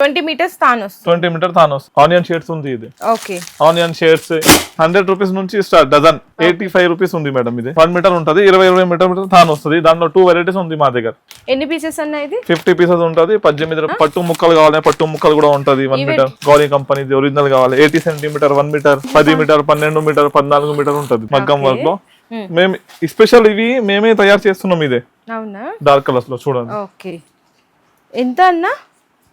Twenty metres వస్తుంది twenty metre థానోస్ onion shades ఉంది ఇది. Okay. Onion shades hundred rupees నుంచి start dozen eighty five rupees ఉంది మేడం ఇది. వన్ మీటర్ ఉంటుంది ఇరవై ఇరవై మీటర్ మీటర్ థాన్ వస్తుంది దాంట్లో టూ వెరైటీస్ ఉంది మా దగ్గర. ఎన్ని పీసెస్ అన్న ఇది? ఫిఫ్టీ పీసెస్ ఉంటుంది పద్దెనిమిది పట్టు ముక్కలు కావాలి పట్టు ముక్కలు కూడా ఉంటుంది వన్ మీటర్. గౌరీ కంపెనీది ఒరిజినల్ కావాలి. ఎయిటీ సెంటీమీటర్ వన్ మీటర్ పది మీటర్ పన్నెండు మీటర్ పద్నాలుగు మీటర్ ఉంటుంది మగ్గం వర్క్లో. మేము స్పెషల్ ఇవి మేమే తయారు చేస్తున్నాం ఇదే. డార్క్ కలర్స్లో చూడండి. ఎంత అన్న?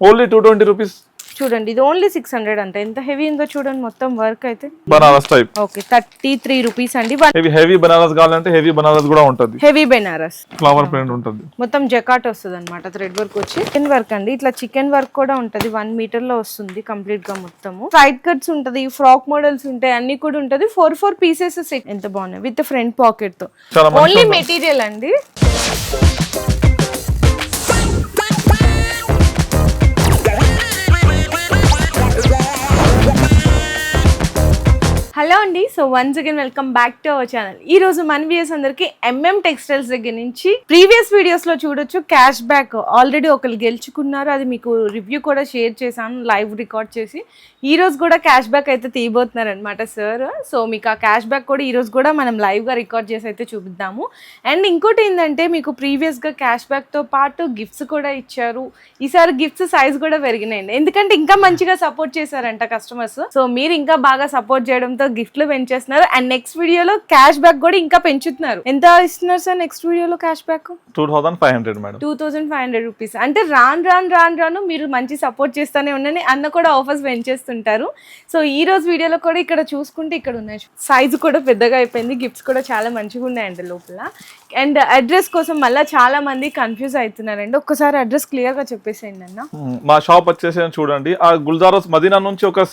Only two twenty rupees? చూడండి ఇది ఓన్లీ సిక్స్ హండ్రెడ్ అంట. ఎంత హెవీ ఉందో చూడండి మొత్తం వర్క్ అయితే. Banaras type. Okay thirty three rupees అండి. హెవీ హెవీ బనారస్ కావాలంటే హెవీ బనారస్ కూడా ఉంటుంది. హెవీ బెనారస్. ఫ్లవర్ ప్రింట్ ఉంటుంది. మొత్తం జకాట్ వస్తుంది అనమాట థ్రెడ్ వర్క్ వచ్చి. చికెన్ వర్క్ అండి ఇట్లా చికెన్ వర్క్ కూడా ఉంటది. వన్ మీటర్లో వస్తుంది కంప్లీట్గా మొత్తము. సైడ్ కట్స్ ఉంటది ఫ్రాక్ మోడల్స్ ఉంటాయి అన్ని కూడా ఉంటది. ఫోర్ ఫోర్ పీసెస్ ఎంత బాగున్నాయి విత్ ఫ్రంట్ పాకెట్తో ఓన్లీ మెటీరియల్ అండి. హలో అండి. So once again welcome back to our channel ఈ రోజు మన వ్యూస్ అందరికి ఎంఎం టెక్స్టైల్స్ దగ్గర నుంచి ప్రీవియస్ వీడియోస్లో చూడొచ్చు. క్యాష్ బ్యాక్ ఆల్రెడీ ఒకరు గెలుచుకున్నారు. అది మీకు రివ్యూ కూడా షేర్ చేశాను లైవ్ రికార్డ్ చేసి. ఈ రోజు కూడా క్యాష్ బ్యాక్ అయితే తీయబోతున్నారు అనమాట సార్ సో మీకు ఆ క్యాష్ బ్యాక్ కూడా ఈ రోజు కూడా మనం లైవ్గా రికార్డ్ చేసి అయితే చూపిద్దాము. అండ్ ఇంకోటి ఏంటంటే మీకు ప్రీవియస్గా క్యాష్ బ్యాక్తో పాటు గిఫ్ట్స్ కూడా ఇచ్చారు. ఈసారి గిఫ్ట్స్ సైజ్ కూడా పెరిగినాయండి. ఎందుకంటే ఇంకా మంచిగా సపోర్ట్ చేశారంట కస్టమర్స్ సో మీరు ఇంకా బాగా సపోర్ట్ చేయడంతో గిఫ్ట్లు పెంచేస్తున్నారు. అండ్ నెక్స్ట్ వీడియోలో క్యాష్ బ్యాక్ కూడా ఇంకా పెంచుతున్నారు. ఎంత ఇస్తున్నారు సార్ నెక్స్ట్ వీడియోలో cash back two thousand five hundred madam. Two thousand five hundred rupees. అంటే రాను రాను రాను రాను మీరు మంచి సపోర్ట్ చేస్తానే ఉండని అన్న కూడా ఆఫర్స్ పెంచేస్తుంటారు. సో ఈ రోజు వీడియోలో కూడా ఇక్కడ చూసుకుంటే ఇక్కడ ఉన్నాయి. సైజు కూడా పెద్దగా అయిపోయింది. గిఫ్ట్స్ కూడా చాలా మంచిగా ఉన్నాయండి లోపల. అండ్ అడ్రస్ కోసం మళ్ళీ చాలా మంది కన్ఫ్యూజ్ అవుతున్నారండి. ఒక్కసారి అడ్రస్ క్లియర్గా చెప్పేసేయండి అన్న. మా షాప్ వచ్చేసి చూడండి. ఆ గుల్జారోస్ మదీనా నుంచి ఒక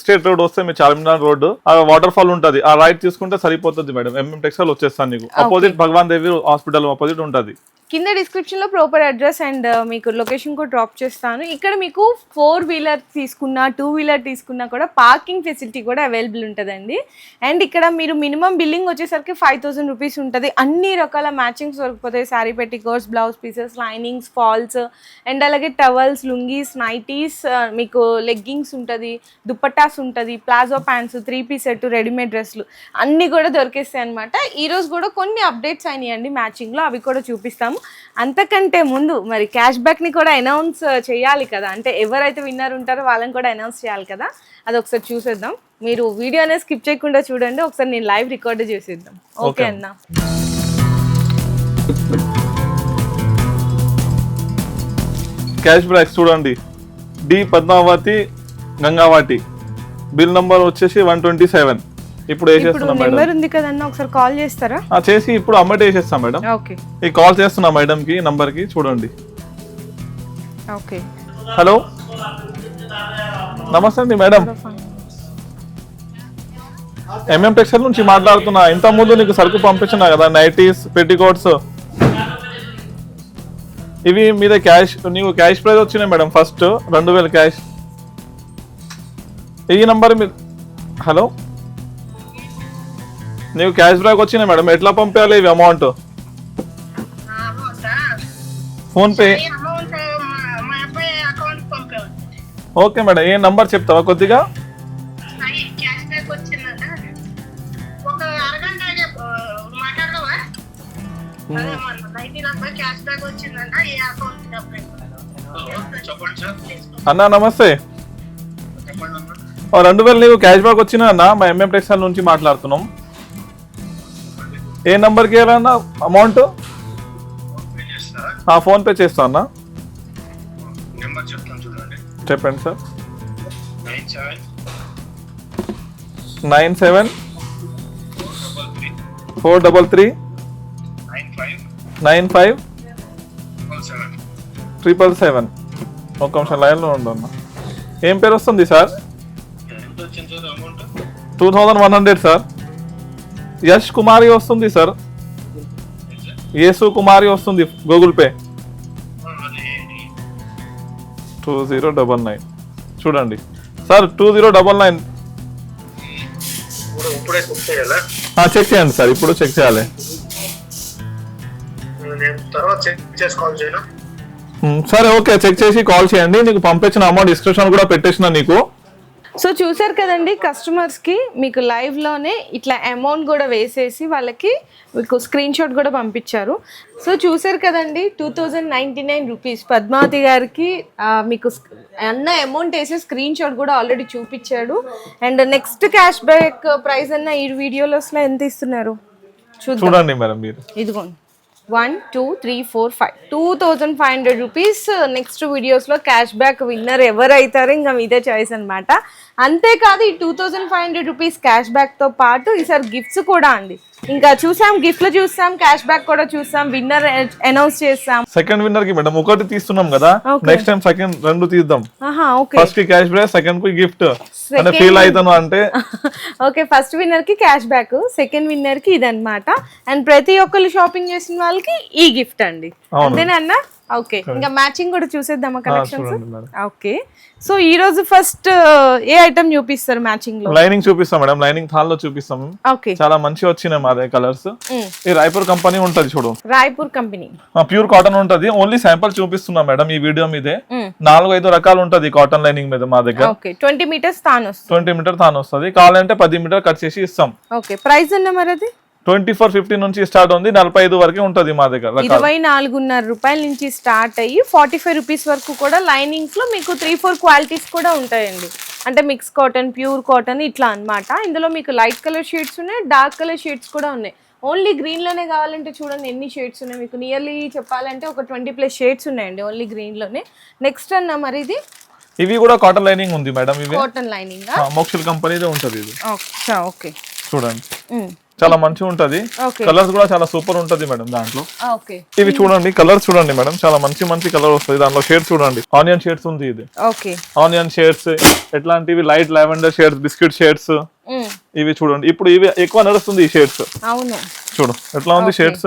స్టేట్ రోడ్ వస్తే మీ చార్మినార్ రోడ్ ఆ వాటర్ ఫాల్ ఉంటది. ఆ రైట్ తీసుకుంటే సరిపోతుంది మేడం. ఎంఎం టెక్స్టైల్ వచ్చేస్తాను నీకు. Opposite Bhagwan Devi hospital opposite ఉంటది. కింద డిస్క్రిప్షన్లో ప్రాపర్ అడ్రస్ అండ్ మీకు లొకేషన్ కూడా డ్రాప్ చేస్తాను. ఇక్కడ మీకు ఫోర్ వీలర్ తీసుకున్నా టూ వీలర్ తీసుకున్నా కూడా పార్కింగ్ ఫెసిలిటీ కూడా అవైలబుల్ ఉంటుందండి. అండ్ ఇక్కడ మీరు మినిమం బిల్లింగ్ వచ్చేసరికి ఫైవ్ థౌసండ్ రూపీస్ ఉంటుంది. అన్ని రకాల matchings దొరికిపోతాయి. Sari petticoats blouse pieces linings falls and అలాగే టవల్స్ లుంగీస్ నైటీస్ మీకు లెగ్గింగ్స్ ఉంటుంది దుప్పటాస్ ఉంటుంది palazzo pants three piece set readymade డ్రెస్లు అన్నీ కూడా దొరికేస్తాయి అనమాట ఈ రోజు కూడా కొన్ని అప్డేట్స్ అయినాయండి మ్యాచింగ్లో అవి కూడా చూపిస్తాము. అంతకంటే ముందు మరి క్యాష్ బ్యాక్ని కూడా అనౌన్స్ చేయాలి కదా. అంటే ఎవరైతే విన్నర్ ఉంటారో వాళ్ళని కూడా అనౌన్స్ చేయాలి కదా. అది ఒకసారి చూసేద్దాం. మీరు వీడియో అనేది స్కిప్ చేయకుండా చూడండి. ఒకసారి నేను లైవ్ రికార్డ్ చేసేద్దాం. ఓకే అన్న. క్యాష్ బ్యాక్ చూడండి. D Padmavathi Gangavathi. Bill number వచ్చేసి వన్ ట్వంటీ సెవెన్. ఇప్పుడు వేసేస్తున్నాం నెంబర్ ఉంది కదన్న ఒకసారి కాల్ చేస్తారా? చేసి ఇప్పుడు అమ్మటే వేసేస్తాం మేడం. ఓకే. ఈ కాల్ చేస్తున్నా మేడం కి నంబర్కి చూడండి. ఓకే. హలో. నమస్తే అండి మేడం. ఎంఎం టెక్స్టైల్ నుంచి మాట్లాడుతున్నా. ఇంత ముందు నీకు సరుకు పంపించిన కదా నైటీస్ పెట్టికోట్స్ ఇవి మీద క్యాష్ నీకు క్యాష్ ప్రైజ్ వచ్చినాయి మేడం ఫస్ట్ రెండు వేలు క్యాష్ ఈ నంబర్ మీద హలో? నీకు క్యాష్ బ్యాక్ వచ్చినాయి మేడం. ఎట్లా పంపించాలి ఇవి అమౌంట్? ఫోన్ పే అమౌంట్ మా మా అబ్బాయి అకౌంట్ పంపాము ఓకే మేడం. ఏ నంబర్ చెప్తావా కొద్దిగా? అన్నా నమస్తే. రెండు వేలు నీకు క్యాష్ బ్యాక్ వచ్చినా అన్న మా ఎంఎం టెక్స్టైల్ నుంచి మాట్లాడుతున్నాం. ఏ నంబర్కి వెళ్ళాలన్నా అమౌంట్ ఆ ఫోన్ పే చేస్తా అన్న. చెప్పండి sir. Nine seven four double three nine five triple seven ఒక నిమిషం లైన్లో ఉండన్న ఏం పేరు వస్తుంది sir? Two thousand one hundred sir Yash Kumari వస్తుంది సార్ యేసు కుమారి వస్తుంది Google Pay two zero double nine చూడండి. Sir two zero double nine check చేయండి సార్ ఇప్పుడు చెక్ చేయాలి. Hmm, సరే ఓకే చెక్ చేసి కాల్ చేయండి. నీకు పంపించిన అమౌంట్ డిస్క్రిప్షన్ కూడా పెట్టేసిన నీకు. సో చూసారు కదండి కస్టమర్స్కి మీకు లైవ్లోనే ఇట్లా అమౌంట్ కూడా వేసేసి వాళ్ళకి మీకు స్క్రీన్ షాట్ కూడా పంపించారు. సో చూసారు కదండి two thousand ninety nine rupees Padmavathi గారికి మీకు అన్న అమౌంట్ వేసే స్క్రీన్ షాట్ కూడా ఆల్రెడీ చూపించాడు. And next cash back prize అన్న ఈ వీడియోలోస్లో ఎంత ఇస్తున్నారు? చూడండి మేడం మీరు. ఇదిగోండి. One two three four five. Two thousand five hundred rupees next వీడియోస్లో క్యాష్ బ్యాక్ విన్నర్ ఎవరైతారో ఇంకా మీదే చాయిస్ అనమాట అంతేకాదు ఈ two thousand five hundred rupees cash బ్యాక్తో పాటు ఈసారి గిఫ్ట్స్ కూడా అండి. ఇంకా చూసాం గిఫ్ట్లు చూసాం క్యాష్ బ్యాక్ కూడా చూసాం విన్నర్ అనౌన్స్ చేస్తాం సెకండ్ విన్నర్కి మేడం ఒకటి తీస్తున్నాం కదా. నెక్స్ట్ టైం సెకండ్ రెండు తీద్దాం. ఆహా ఓకే ఫస్ట్కి క్యాష్ బ్యాక్ సెకండ్కి గిఫ్ట్ అంటే ఫీల్ అవుతాను అంటే. ఓకే ఫస్ట్ విన్నర్కి క్యాష్ బ్యాక్ సెకండ్ విన్నర్కి ఇదన్నమాట. అండ్ ప్రతి ఒక్కరు షాపింగ్ చేసిన వాళ్ళకి ఈ గిఫ్ట్ అండి. అంతేనా అన్న? ఓకే. ఇంకా మ్యాచింగ్ కూడా చూసేద్దామా కలెక్షన్స్ ఓకే. సో ఈ రోజు ఫస్ట్ ఏ ఐటమ్ చూపిస్తారు మ్యాచింగ్లో? లైనింగ్ చూపిస్తాం మేడం. లైనింగ్ థాల్లో చూపిస్తాం. ఓకే. చాలా మంచి వచ్చినాయి మా కలర్స్. ఈ రాయపూర్ కంపెనీ ఉంటది చూడు. రాయ్పూర్ కంపెనీ. ప్యూర్ కాటన్ ఉంటది. ఓన్లీ శాంపుల్ చూపిస్తున్నా మేడం ఈ వీడియో మీదే. నాలుగు ఐదు రకాలు ఉంటది కాటన్ లైనింగ్ మీద మా దగ్గర. ఓకే. ట్వంటీ మీటర్స్ తాను వస్తుంది. ట్వంటీ మీటర్ తాను వస్తుంది. కావాలంటే పది మీటర్ కట్ చేసి ఇస్తాం. ఓకే. ప్రైస్ అన్న మరి అది? ట్వంటీ ఫోర్ ఫిఫ్టీ నుంచి స్టార్ట్ ఉంది నలభై ఐదు వరకే ఉంటది మా దగ్గర ఇరవై నాలుగున్నర రూపాయల నుంచి స్టార్ట్ అయ్యి ఫార్టీ ఫైవ్ రూపీస్ వరకు కూడా లైనింగ్స్లో మీకు త్రీ ఫోర్ క్వాలిటీస్ కూడా ఉంటాయండి. అంటే మిక్స్ కాటన్ ప్యూర్ కాటన్ ఇట్లా అన్నమాట. ఇందులో మీకు లైట్ కలర్ షేడ్స్ ఉన్నాయి డార్క్ కలర్ షేడ్స్ కూడా ఉన్నాయి. ఓన్లీ గ్రీన్లోనే కావాలంటే చూడండి ఎన్ని షేడ్స్ ఉన్నాయి. మీకు నియర్లీ చెప్పాలంటే ఒక ట్వంటీ ప్లస్ షేడ్స్ ఉన్నాయండి ఓన్లీ గ్రీన్లోనే నెక్స్ట్ అన్న మరి ఇది? ఇవి కూడా కాటన్ లైనింగ్ ఉంది మేడం ఇవి? కాటన్ లైనింగ్ మోక్షల్ కంపెనీదే ఉంటది ఇది. ఓకే. చూడండి. చాలా మంచిగా ఉంటది. కలర్స్ కూడా చాలా సూపర్ ఉంటది మేడం దాంట్లో. ఓకే ఇవి చూడండి కలర్స్ చూడండి మేడం. చాలా మంచి మంచి కలర్ వస్తుంది దాంట్లో. షేడ్స్ చూడండి. ఆనియన్ షేడ్స్ ఉంది ఇది. Onion shades ఎట్లాంటివి? Light lavender shades biscuit shades ఇవి చూడండి. ఇప్పుడు ఇవి ఎక్కువ నడుస్తుంది ఈ షేడ్స్ చూడు ఎట్లా ఉంది షేడ్స్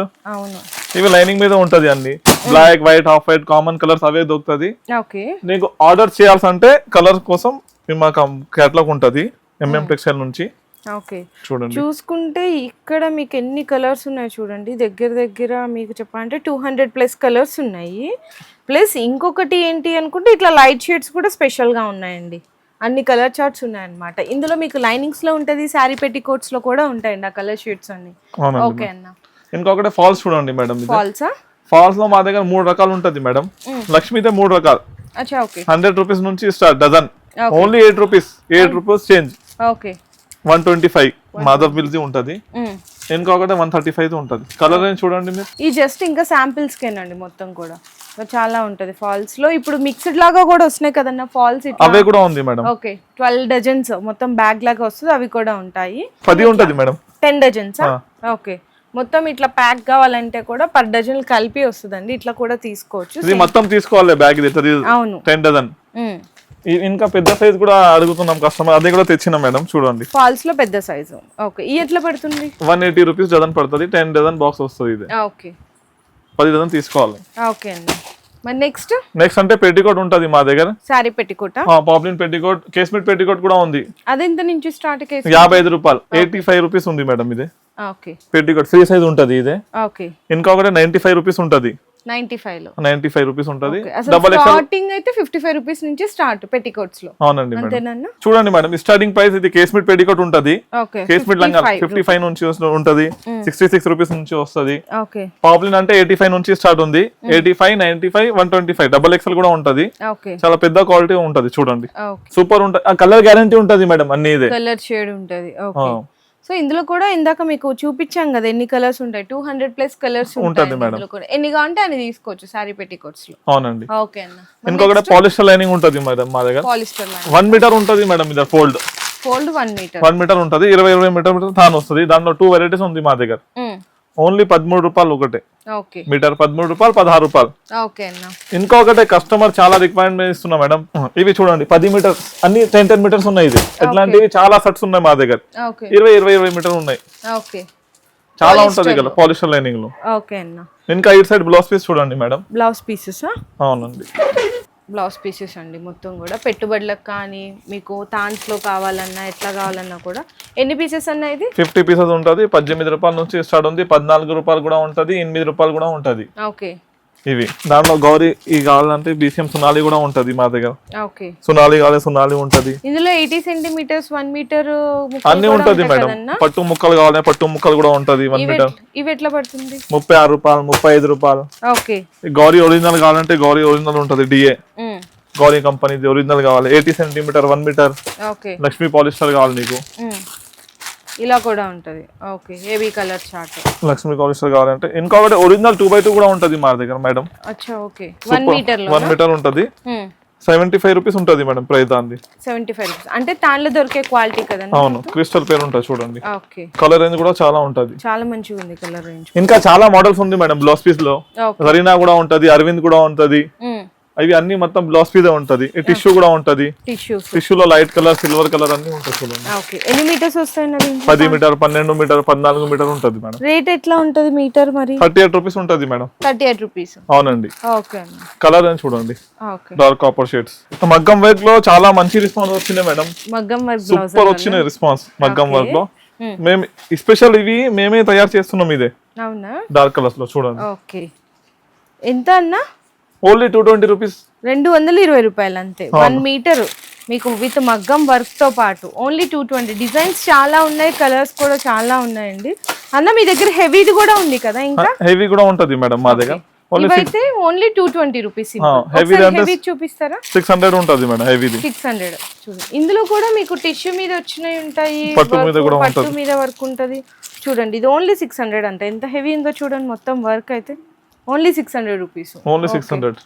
ఇవి లైనింగ్ మీద ఉంటది అన్ని. Black white half white common colours అవే దొరుకుతుంది. నీకు ఆర్డర్ చేయాల్సి అంటే కలర్ కోసం మేము మాకు కేటలాగ్ ఉంటది. ఎంఎం టెక్స్టైల్ నుంచి. ఓకే. చూడండి. చూసుకుంటే ఇక్కడ మీకు ఎన్ని కలర్స్ ఉన్నాయి చూడండి. దగ్గర దగ్గర మీకు చెప్పాలంటే టూ హండ్రెడ్ ప్లస్ కలర్స్ ఉన్నాయి. ప్లస్ ఇంకొకటి ఏంటి అనుకుంటే ఇట్లా లైట్ షేడ్స్ కూడా స్పెషల్గా ఉన్నాయండి. అన్ని కలర్ చార్ట్స్ ఉన్నాయన్నమాట. ఇందులో మీకు లైనింగ్స్లో ఉంటుంది శారీ పెట్టికోట్స్లో కూడా ఉంటాయండి ఆ కలర్ షేడ్స్ అన్ని. ఓకే అన్న. ఇంకొకటి ఫాల్స్ చూడండి మేడం ఫాల్సా ఫాల్స్? లో మా దగ్గర మూడు రకాలు ఉంటది మేడం. లక్ష్మీదే మూడు రకాలు. హండ్రెడ్ రూపీస్ నుంచి start dozen. Only eight rupees. Eight rupees change. Okay. One twenty five Madhav మిల్జీ ఉంటది. ఇంకొకటి వన్ థర్టీ ఫైవ్ ఉంటది. కలర్ ఏం చూడండి మీరు? ఈ జస్ట్ ఇంకా శాంపిల్స్కేనండి మొత్తం కూడా. చాలా ఉంటుంది ఫాల్స్లో ఇప్పుడు మిక్స్డ్ లాగా కూడా వస్తున్నాయి కదన్న ఫాల్స్ ఇట్లా? అవే కూడా ఉంది మేడం. ఓకే ట్వెల్వ్ డజన్స్ మొత్తం బ్యాగ్ లాగా వస్తుంది అవి కూడా ఉంటాయి. పది ఉంటది మేడం. Ten dozens? ఓకే. మొత్తం ఇట్లా ప్యాక్ కావాలంటే కూడా పర్ డజన్ కలిపి వస్తుందండి. ఇట్లా కూడా తీసుకోవచ్చు. మొత్తం తీసుకోవాలి బ్యాగ్ అవును. Ten dozen. ఇంకా పెద్ద సైజ్ కూడా అడుగుతున్నాం కస్టమర్ అదే కూడా తెచ్చిన మేడం చూడండి. ఫాల్స్లో పెద్ద సైజు. ఓకే ఈ ఎట్లా పడుతుంది? వన్ ఎయిటీ రూపీస్ డజన్ పడుతుంది టెన్ డజన్ బాక్స్ వస్తుంది ఇది. ఓకే. పది డజన్ తీసుకోవాలి. ఓకే అండి. మరి నెక్స్ట్? నెక్స్ట్ అంటే పెట్టికోట్ ఉంటది మా దగ్గర. శారీ పెట్టుకుంటా పాపులిన్ పెట్టికోట్ కేస్మెట్ పెట్టికోట్ కూడా ఉంది. అదెంత నుంచి స్టార్ట్ కేసు యాభై ఐదు రూపాయలు. ఎయిటీ ఫైవ్ రూపీస్ ఉంది మేడం ఇది. ఓకే. పెట్టికోట్ ఫ్రీ సైజ్ ఉంటది ఇదే. ఓకే. ఇంకొకటి నైన్టీ ఫైవ్ రూపీస్ ఉంటది. నైన్టీ ఫైవ్లో. నైన్టీ ఫైవ్ రూపీస్ ఉంటది. డబల్ స్టార్టింగ్ అయితే ఫిఫ్టీ ఫైవ్ రూపీస్ నుంచి స్టార్ట్ పెట్టికోట్స్లో. అవునండి అంతేనన్నా? చూడండి మేడం స్టార్టింగ్ ప్రైస్ ఇది కేస్మెట్ పెట్టికోట్ ఉంటది. కేస్మెట్ లంగా ఫిఫ్టీ ఫైవ్ నుంచి ఉంటది. సిక్స్టీ సిక్స్ రూపీస్ నుంచి వస్తది. పాపులిన్ అంటే ఎయిటీ ఫైవ్ నుంచి స్టార్ట్ ఉంది. Eighty five ninety five one twenty five. Double XL కూడా ఉంటది. చాలా పెద్ద క్వాలిటీ ఉంటది చూడండి. సూపర్ ఉంటది ఆ కలర్ గ్యారంటీ ఉంటది మేడం అన్ని ఇదే. కలర్ షేడ్ ఉంటది. సో ఇందులో కూడా ఇందాక మీకు చూపించాం కదా ఎన్ని కలర్స్ ఉంటాయి. టూ హండ్రెడ్ ప్లస్ కలర్స్ ఉంటాయి మేడం. ఎన్ని కావాలంటే అన్ని తీసుకోవచ్చు సారీ పెట్టికోట్స్లో. అవునండి. ఓకే అన్న. ఇంకొకటి పాలిస్టర్ లైనింగ్ ఉంటది మేడం మా దగ్గర. పాలిస్టర్ వన్ మీటర్ ఉంటది మేడం ఇది fold fold one metre one metre ఉంటది ఇరవై ఇరవై మీటర్ మీటర్ తాను వస్తుంది. దాంట్లో టూ వెరైటీస్ ఉంది మా దగ్గర. ఓన్లీ పదమూడు రూపాయలు ఒకటే. మీటర్ పదమూడు రూపాయలు పదహారు రూపాయలు. అన్న. ఇంకొకటి కస్టమర్ చాలా రిక్వైర్మెంట్ ఇస్తున్నా మేడం. ఇవి చూడండి పది మీటర్స్ అన్ని టెన్ టెన్ మీటర్స్ ఉన్నాయి ఇది. ఇట్లాంటివి చాలా సెట్స్ ఉన్నాయి మా దగ్గర. ఇరవై ఇరవై ఇరవై మీటర్ ఉన్నాయి. చాలా ఉంటది కదా పాలిస్టర్ లైనింగ్లో ఇంకా ఇటు సైడ్ బ్లౌజ్ పీస్ చూడండి మేడం. Blouse pieces? అవునండి. బ్లౌజ్ పీసెస్ అండి మొత్తం కూడా. పెట్టుబడులకు కానీ మీకు తాన్స్లో కావాలన్నా ఎట్లా కావాలన్నా కూడా ఎన్ని పీసెస్ అన్న ఇది? ఫిఫ్టీ పీసెస్ ఉంటుంది. పద్దెనిమిది రూపాయల నుంచి స్టార్ట్ ఉంది. పద్నాలుగు రూపాయలు కూడా ఉంటది. ఎనిమిది రూపాయలు కూడా ఉంటది. ఓకే. ఇవి. దాంట్లో గౌరీ ఈ కావాలంటే బీసీఎం సునాలి కూడా ఉంటది మా దగ్గర. ఓకే. సునాలి కావాలి సునాలి ఉంటది. ఇందులో ఎయిటీ సెంటీమీటర్స్ వన్ మీటర్ అన్ని ఉంటది మేడం. పట్టు ముక్కలు కావాలి పట్టు ముక్కలు కూడా ఉంటది వన్ మీటర్. ఇవి ఎట్లా పడుతుంది? ముప్పై ఆరు రూపాయలు ముప్పై ఐదు రూపాయలు. ఓకే. గౌరీ ఒరిజినల్ కావాలంటే గౌరీ ఒరిజినల్ ఉంటది డిఏ గౌరీ కంపెనీది ఒరిజినల్ కావాలి. Eighty centimetre one metre. Lakshmi polyester కావాలి నీకు. ఇలా కూడా ఉంటది. Okay AB colour chart Lakshmi polyester కావాలంటే ఇంకొకటి ఒరిజినల్ టూ బై టూ కూడా ఉంటది మా దగ్గర మేడం అచ్చా okay. One metre one metre ఉంటది. సెవెంటీ ఫైవ్ రూపీస్ ఉంటది మేడం ప్రైస్ దాంది. సెవెంటీ ఫైవ్ రూపీస్ అంటే దానిలో దొరికే క్వాలిటీ కదండి అవును క్రిస్టల్ పేరు ఉంటుంది చూడండి. ఓకే. కలర్ రేంజ్ కూడా చాలా ఉంటది. చాలా మంచిగా ఉంది కలర్ రేంజ్ ఇంకా చాలా మోడల్స్ ఉంది మేడం బ్లౌజ్ పీస్లో. జరీనా కూడా ఉంటది అరవింద్ కూడా ఉంటది. అవి అన్ని మొత్తం బ్లౌజ్ పీస్ ఉంటది. టిష్యూ కూడా ఉంటది. టిష్యూస్ టిష్యూలో లైట్ కలర్ సిల్వర్ కలర్ అన్ని ఉంటాయి చూడండి. ఎన్ని మీటర్స్ వస్తాయి పది మీటర్ పన్నెండు మీటర్ పద్నాలుగు మీటర్ ఉంటది మేడం. రేట్ ఎట్లా ఉంటది మీటర్ మరి? థర్టీ ఎయిట్ రూపీస్ ఉంటది మేడం. థర్టీ ఎయిట్ రూపీస్ అవునండి కలర్ అని చూడండి. డార్క్ కాపర్ షేడ్స్ మగ్గం వర్క్లో చాలా మంచి రెస్పాన్స్ వచ్చింది మేడం. మగ్గం వర్క్ సూపర్ వచ్చినాయి రెస్పాన్స్ మగ్గం వర్క్లో. Hmm. మేము స్పెషల్ ఇవి మేమే తయారు చేస్తున్నాం ఇదే. డార్క్ కలర్స్లో చూడండి. ఎంత అన్నా? ఓన్లీ టూ ట్వంటీ రూపీస్ రెండు వందల ఇరవై రూపాయలు అంతే. వన్ మీటర్ మీకు విత్ మగ్గం వర్క్తో పాటు ఓన్లీ టూ ట్వంటీ డిజైన్స్ చాలా ఉన్నాయి కలర్స్ కూడా చాలా ఉన్నాయండి. అన్న మీ దగ్గర హెవీది కూడా ఉంది కదా ఇంకా? హెవీ కూడా ఉంటది మేడం మా దగ్గర. ఇవైతే only two twenty rupees heavy చూపిస్తారా? సిక్స్ హండ్రెడ్ ఉంటది మేడం హెవీది సిక్స్ హండ్రెడ్ చూడండి ఇందులో కూడా మీకు టిష్యూ మీద వచ్చినవి ఉంటాయి పట్టు మీద కూడా పట్టు మీద వర్క్ ఉంటుంది. చూడండి ఇది ఓన్లీ సిక్స్ హండ్రెడ్ అంట ఎంత హెవీ ఉందో చూడండి మొత్తం వర్క్ అయితే. Only six hundred rupees. Only six hundred.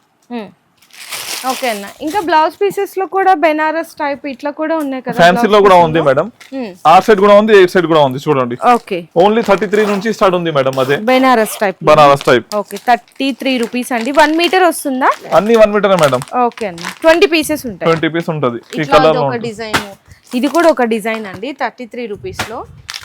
Okay అన్న. ఇంకా బ్లౌజ్ పీసెస్లో కూడా బెనారస్ టైప్ ఇట్లా కూడా ఉన్నాయి కదా ఫ్యాన్సీలో కూడా ఉంది మేడం ఆ సైడ్ కూడా ఉంది ఎయిట్ సైడ్ కూడా ఉంది చూడండి. ఓకే. ఓన్లీ థర్టీ త్రీ నుంచి స్టార్ట్ ఉంది మేడం అదే. Benaras type Banaras type. Okay thirty three rupees అండి. వన్ మీటర్ వస్తుందా? అన్ని వన్ మీటర్ మేడం ఓకే అన్న. ట్వంటీ పీసెస్ ఉంటాయి. ట్వంటీ పీస్ ఉంటది. ఈ కలర్ డిజైన్. ఇది కూడా ఒక డిజైన్ అండి థర్టీ త్రీ రూపీస్లో.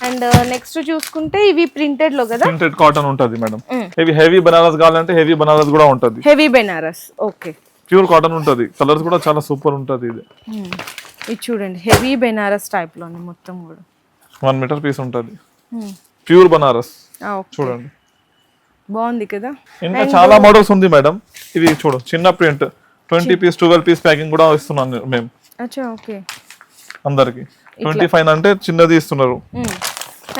అండ్ నెక్స్ట్ చూసుకుంటే ఇవి ప్రింటెడ్లో కదా? ప్రింటెడ్ కాటన్ ఉంటది మేడం. ఇవి హెవీ బనారస్ కావాలంటే హెవీ బనారస్ కూడా ఉంటది. Heavy Benaras okay pure cotton ఉంటది. కలర్స్ కూడా చాలా సూపర్ ఉంటది ఇది. ఇది చూడండి హెవీ బెనారస్ టైప్లోనే మొత్తం కూడా. వన్ మీటర్ పీస్ ఉంటది. Hmm. ప్యూర్ బనారస్. చూడండి. బాగుంది కదా? ఇంకా చాలా మోడల్స్ ఉంది మేడం ఇది చూడు చిన్న print twenty piece twelve piece packing కూడా ఇస్తున్నాను మేము. అచ్చా ఓకే అందరికి. ట్వంటీ ఫైవ్ అంటే చిన్నది ఇస్తున్నారు.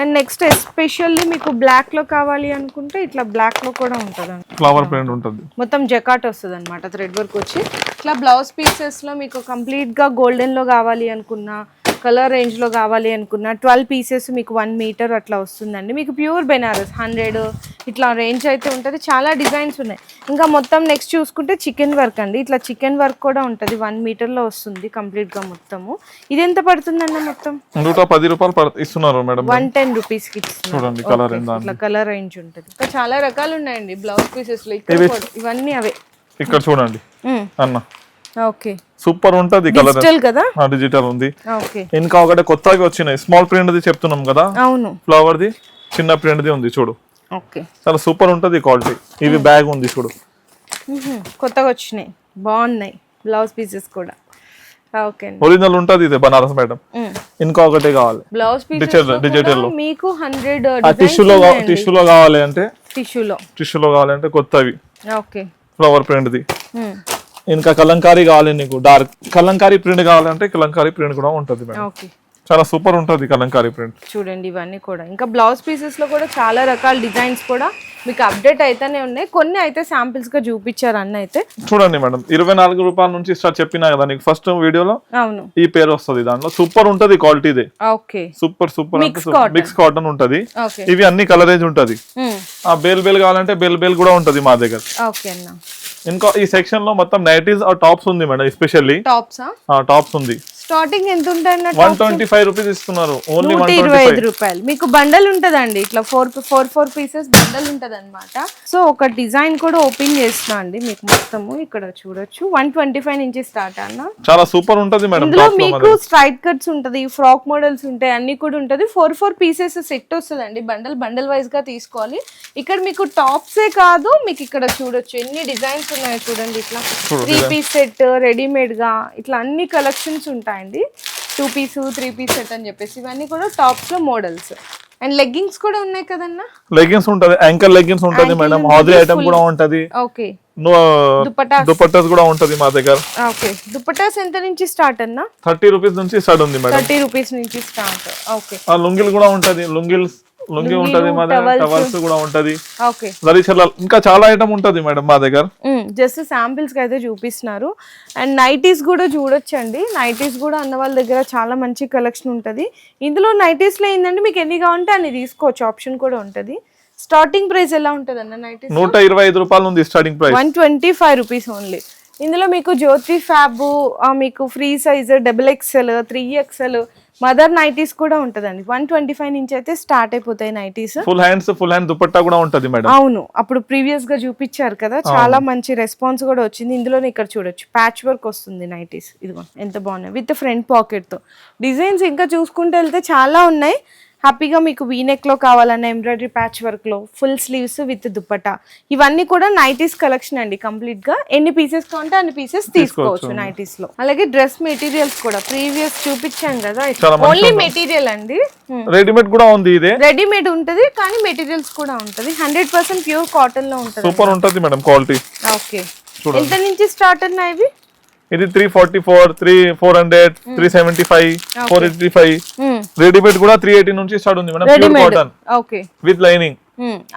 అండ్ నెక్స్ట్ ఎస్పెషల్లీ మీకు బ్లాక్లో కావాలి అనుకుంటే ఇట్లా బ్లాక్లో కూడా ఉంటుంది ఫ్లవర్ ప్రింట్ ఉంటుంది. మొత్తం జకాట్ వస్తుంది అనమాట థ్రెడ్ వర్క్ వచ్చి. ఇట్లా బ్లౌజ్ పీసెస్లో మీకు కంప్లీట్గా గోల్డెన్లో కావాలి అనుకున్నా కలర్ రేంజ్లో కావాలి అనుకున్నా ట్వెల్వ్ పీసెస్ మీకు వన్ మీటర్ అట్లా వస్తుందండి. మీకు ప్యూర్ బెనారస్ హండ్రెడ్ ఇట్లా రేంజ్ అయితే ఉంటుంది. చాలా డిజైన్స్ ఉన్నాయి. ఇంకా మొత్తం నెక్స్ట్ చూసుకుంటే చికెన్ వర్క్ అండి. ఇట్లా చికెన్ వర్క్ కూడా ఉంటుంది. వన్ మీటర్లో వస్తుంది కంప్లీట్గా మొత్తము. ఇది ఎంత పడుతుందన్న మొత్తం? నూట పది రూపాయలు ఇస్తున్నారు మేడం వన్ టెన్ రూపీస్కి ఇస్తున్నారు. చూడండి కలర్ ఇట్లా కలర్ రేంజ్ ఉంటుంది. ఇంకా చాలా రకాలు ఉన్నాయండి. బ్లౌజ్ పీసెస్లో ఇక్కడ కూడా ఇవన్నీ అవే. ఇక్కడ చూడండి. అన్న. ఓకే. సూపర్ ఉంటది కలర్. డిజిటల్ కదా? డిజిటల్ ఉంది. ఓకే. ఇంకా ఒకటి కొత్తగా వచ్చినాయి. స్మాల్ ప్రింట్ ది చెప్తున్నాం కదా? అవును. ఫ్లవర్ ది చిన్న ప్రింట్ ది ఉంది చూడు. ఓకే. చాలా సూపర్ ఉంటది క్వాలిటీ. ఇవి బ్యాగ్ ఉంది చూడు. కొత్తగా వచ్చినాయి. బాగున్నాయి. బ్లౌజ్ పీసెస్ కూడా. ఓకే ఒరిజినల్ ఉంటది ఇది బనారస్ మేడం. ఇంకా ఒకటే కావాలి. బ్లౌజ్ పీసెస్లో. మీకు హండ్రెడ్ ఆ టిష్యూలో టిష్యూలో కావాలి అంటే? టిష్యూలో టిష్యూలో కావాలంటే కొత్తవి. ఓకే. ఫ్లవర్ ప్రింట్ ది ఇంకా కలంకారీ కావాలి నీకు. డార్క్ కలంకారీ ప్రింట్ కావాలంటే కలంకారీ ప్రింట్ కూడా ఉంటది మేడం. చాలా సూపర్ ఉంటది కలంకారీ ప్రింట్ చూడండి ఇవన్నీ కూడా. ఇంకా బ్లౌజ్ పీసెస్లో కూడా చాలా రకాల డిజైన్స్ కూడా మీకు అప్డేట్ అయితేనే ఉన్నాయి. కొన్ని అయితే samples గా చూపించారు అన్న అయితే. చూడండి మేడం. ఇరవై నాలుగు రూపాయల నుంచి స్టార్ట్ చెప్పినా కదా నీకు ఫస్ట్ వీడియోలో అవును. ఈ పేరు వస్తది దాంట్లో. సూపర్ ఉంటది క్వాలిటీది okay super super. Mix cotton ఉంటది. ఇవి అన్ని కలరేజ్ ఉంటది. ఆ బేల్ బేల్ కావాలంటే బేల్ బేల్ కూడా ఉంటది మా దగ్గర. ఓకే అన్న. ఇంకా ఈ సెక్షన్లో మొత్తం నైటీస్ ఆ టాప్స్ ఉంది మేడం ఎస్పెషల్లీ టాప్సా టాప్స్ ఉంది. స్టార్టింగ్ ఎంత ఉంటాయి వన్ ట్వంటీ ఫైవ్ రూపీస్ ఇస్తున్నారు. ఓన్లీ నూట ఇరవై ఐదు రూపాయలు. మీకు బండల్ ఉంటదండి. ఇట్లా four four four pieces bundle ఉంటది అనమాట సో ఒక డిజైన్ కూడా ఓపెన్ చేస్తున్నా అండి మీకు మొత్తము. ఇక్కడ చూడొచ్చు. వన్ ట్వంటీ ఫైవ్ నుంచి స్టార్ట్ అన్న. చాలా సూపర్ ఉంటది మేడం ఇందులో మీకు స్ట్రైట్ కట్స్ ఉంటది ఫ్రాక్ మోడల్స్ ఉంటాయి అన్ని కూడా ఉంటది. ఫోర్ ఫోర్ పీసెస్ సెట్ వస్తుందండి. బండల్ బండల్ వైజ్గా తీసుకోవాలి. ఇక్కడ మీకు టాప్సే కాదు మీకు ఇక్కడ చూడొచ్చు. ఎన్ని డిజైన్స్ ఉన్నాయి చూడండి ఇట్లా. త్రీ పీస్ సెట్ రెడీమేడ్గా ఇట్లా అన్ని కలెక్షన్స్ ఉంటాయండి two piece three piece set అని చెప్పేసి ఇవన్నీ కూడా టాప్స్లో మోడల్స్ అండ్ లెగ్గింగ్స్ కూడా ఉన్నాయి కదన్నా? లెగిన్స్ ఉంటది. యాంకర్ లెగిన్స్ ఉంటది మేడం హాజరీ ఐటమ్ కూడా ఉంటది. ఓకే దుపట్టాస్. దుపట్టాస్ కూడా ఉంటది మా దగ్గర. ఓకే దుపటాస్ ఎంత నుంచి స్టార్ట్ అన్నా? థర్టీ రూపీస్ నుంచి స్టార్ట్ ఉంది మేడం థర్టీ రూపీస్ నుంచి స్టార్ట్ ఓకే ఆ లుంగిలు కూడా ఉంటది. లుంగిల్ లుంగి ఉంటది మా దగ్గర towels. టవల్స్ కూడా ఉంటది. ఇంకా చాలా ఐటమ్ ఉంటది మేడం మా దగ్గర. జస్ట్ శాంపిల్స్కి అయితే చూపిస్తున్నారు. అండ్ నైటీస్ కూడా చూడొచ్చండి. నైటీస్ కూడా అన్న వాళ్ళ దగ్గర చాలా మంచి కలెక్షన్ ఉంటుంది. ఇందులో నైటీస్లో ఏంటంటే మీకు ఎన్ని కావాలంటే అన్ని తీసుకోవచ్చు. ఆప్షన్ కూడా ఉంటుంది. స్టార్టింగ్ ప్రైస్ ఎలా ఉంటుంది అన్న నైటీస్ నూట ఇరవై ఐదు రూపాయలు ఉంది starting price one twenty five rupees only ఇందులో మీకు జ్యోతి ఫ్యాబ్ మీకు free size double XL three XL mother nighties కూడా ఉంటుందండి. వన్ ట్వంటీ ఫైవ్ నుంచి అయితే స్టార్ట్ అయిపోతాయి nighties. Full hands full hand dupatta కూడా ఉంటది మేడం. అవును. అప్పుడు ప్రీవియస్గా చూపించారు కదా చాలా మంచి రెస్పాన్స్ కూడా వచ్చింది. ఇందులోనే ఇక్కడ చూడొచ్చు. ప్యాచ్ వర్క్ వస్తుంది నైటీస్. ఇదిగో ఎంత బాగున్నాయి. With front పాకెట్తో. డిజైన్స్ ఇంకా చూసుకుంటూ వెళ్తే చాలా ఉన్నాయి. హ్యాపీగా మీకు వీనెక్లో కావాలన్న ఎంబ్రాయిడరీ ప్యాచ్ వర్క్లో ఫుల్ స్లీవ్స్ విత్ దుప్పటా ఇవన్నీ కూడా నైటీస్ కలెక్షన్ అండి కంప్లీట్గా. ఎన్ని పీసెస్ కావాలంటే అన్ని పీసెస్ తీసుకోవచ్చు నైటీస్లో. అలాగే డ్రెస్ మెటీరియల్స్ కూడా. ప్రీవియస్ చూపించాను కదా ఓన్లీ మెటీరియల్ అండి. Hmm. రెడీమేడ్ కూడా ఉంది ఇదే. రెడీమేడ్ ఉంటది కానీ మెటీరియల్స్ కూడా ఉంటది. హండ్రెడ్ పర్సెంట్ ప్యూర్ కాటన్లో ఉంటది సూపర్ ఉంటది మేడం క్వాలిటీ ఓకే ఎంత నుంచి స్టార్ట్ ఉన్నాయి ఇవి? ఇది three forty four three four hundred three seventy five four eighty five readymade కూడా త్రీ ఎయిటీ నుంచి స్టార్ట్ ఉంది madam pure cotton okay with lining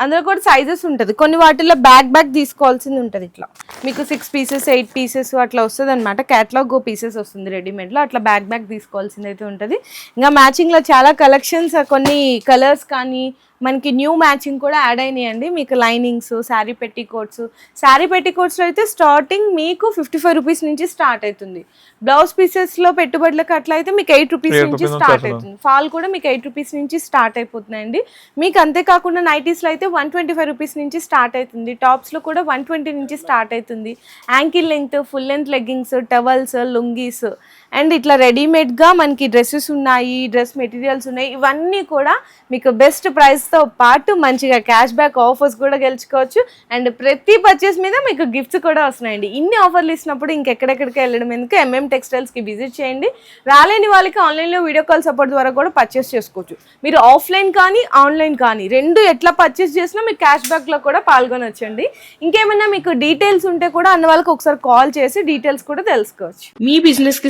అందులో కూడా సైజెస్ ఉంటది. కొన్ని వాటిల్లో బ్యాక్ బ్యాక్ తీసుకోవాల్సింది ఉంటది ఇట్లా. మీకు సిక్స్ పీసెస్ ఎయిట్ పీసెస్ అట్లా వస్తుంది అనమాట క్యాట్లాగ్ పీసెస్ వస్తుంది రెడీమేడ్లో. అట్లా బ్యాక్ బ్యాక్ తీసుకోవాల్సింది అయితే ఉంటది. ఇంకా మ్యాచింగ్లో చాలా కలెక్షన్స్ కొన్ని కలర్స్ కానీ మనకి న్యూ మ్యాచింగ్ కూడా యాడ్ అయినాయండి. మీకు లైనింగ్స్ శారీ పెట్టి కోట్స్ శారీ పెట్టి కోట్స్లో అయితే స్టార్టింగ్ మీకు ఫిఫ్టీ ఫైవ్ రూపీస్ నుంచి స్టార్ట్ అవుతుంది. బ్లౌజ్ పీసెస్లో పెట్టుబడులకు అట్లా అయితే మీకు ఎయిట్ రూపీస్ నుంచి స్టార్ట్. అవుతుంది. ఫాల్ కూడా మీకు ఎయిట్ రూపీస్ నుంచి స్టార్ట్ అయిపోతున్నాయండి మీకు అంతేకాకుండా నైటీస్లో అయితే వన్ ట్వంటీ ఫైవ్ రూపీస్ నుంచి స్టార్ట్ అవుతుంది. టాప్స్లో కూడా వన్ ట్వంటీ నుంచి స్టార్ట్ అవుతుంది. Ankle length full length leggings towels lungis and ఇట్లా రెడీమేడ్గా మనకి డ్రెస్సెస్ ఉన్నాయి డ్రెస్ మెటీరియల్స్ ఉన్నాయి ఇవన్నీ కూడా మీకు బెస్ట్ ప్రైస్తో పాటు మంచిగా క్యాష్ బ్యాక్ ఆఫర్స్ కూడా గెలుచుకోవచ్చు. అండ్ ప్రతి పర్చేస్ మీద మీకు గిఫ్ట్స్ కూడా వస్తున్నాయండి. ఇన్ని ఆఫర్లు ఇచ్చినప్పుడు ఇంకెక్కడెక్కడికి వెళ్ళడం ఎందుకు? ఎంఎం టెక్స్టైల్స్కి విజిట్ చేయండి. రాలేని వాళ్ళకి ఆన్లైన్లో వీడియో కాల్ సపోర్ట్ ద్వారా కూడా పర్చేస్ చేసుకోవచ్చు. మీరు ఆఫ్లైన్ కానీ ఆన్లైన్ కానీ రెండు ఎట్లా పర్చేస్ చేసినా మీరు క్యాష్ బ్యాక్లో కూడా పాల్గొనొచ్చండి. ఇంకేమైనా మీకు డీటెయిల్స్ ఉంటే కూడా అన్న వాళ్ళకి ఒకసారి కాల్ చేసి డీటెయిల్స్ కూడా తెలుసుకోవచ్చు. మీ బిజినెస్కి